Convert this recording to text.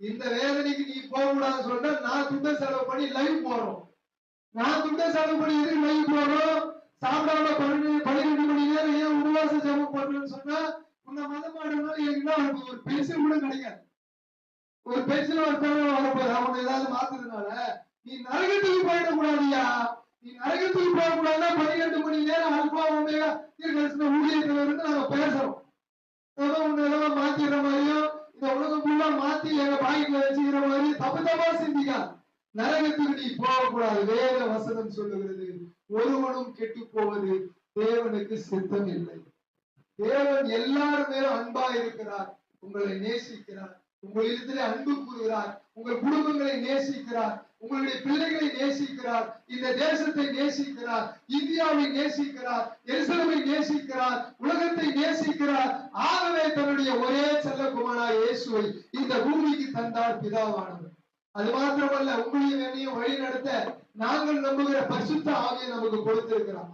இந்த வேதனைக்கு நீ போகக்கூடாதுன்னு சொல்லிட்டு நான் துண்ட செலவு பண்ணி லைவ் போறோம். நான் துண்ட செலவு பண்ணி எதுக்கு லைவ் போறோம்? சாப்பிடாம பன்னெண்டு பன்னிரெண்டு மணி நேரம் ஏன் உருவாச ஜெபம் பண்ணுன்னு சொன்னா உன்னை மதம் என்ன எனக்கு உனக்கு ஒரு பென்சில் கூட கிடைக்காது ஒரு பென்சில் ஒரு பேரும் வரப்போது அவனை ஏதாவது மாத்துறதுனால நீ நரகத்துக்கு போயிடக்கூடாதியா நீ நரகத்துக்கு போகக்கூடாதுன்னா பன்னிரெண்டு மணி நேரம் அல்பா உண்மையா தீர்க்கதரிசன ஊழியத்துல இருந்து நாங்க பேசுறோம். ஏதோ உன்னை ஏதோ மாத்திடுற எல்லாம் மாத்தி எங்க பாக்கெட்ல வச்சுக்கிற மாதிரி தப்பு தப்பா சிந்திக்கா நரகத்துக்கு நீ போகக்கூடாது. வேத வசனம் சொல்லுகிறது ஒருவனும் கெட்டு போவது தேவனுக்கு சித்தம் இல்லை தேவன் எல்லாரும் மேலும் அன்பா இருக்கிறார். உங்களை நேசிக்கிறார். உங்களிடத்திலே அன்பு கூறுகிறார். உங்கள் குடும்பங்களை நேசிக்கிறார். உங்களுடைய பிள்ளைகளை நேசிக்கிறார். இந்த தேசத்தை நேசிக்கிறார். இந்தியாவை நேசிக்கிறார். எரிசலமை நேசிக்கிறார். உலகத்தை நேசிக்கிறார். ஆகவே தன்னுடைய ஒரே செல்லகுமாரா இயேசுவை இந்த பூமிக்கு தந்தார் பிதாவானவர். அது மாத்திரமல்ல உங்களையும் என்னையும் வழி நடத்த நாங்கள் நம்புகிற பரிசுத்த ஆவியை நமக்கு கொடுத்திருக்கிறார்.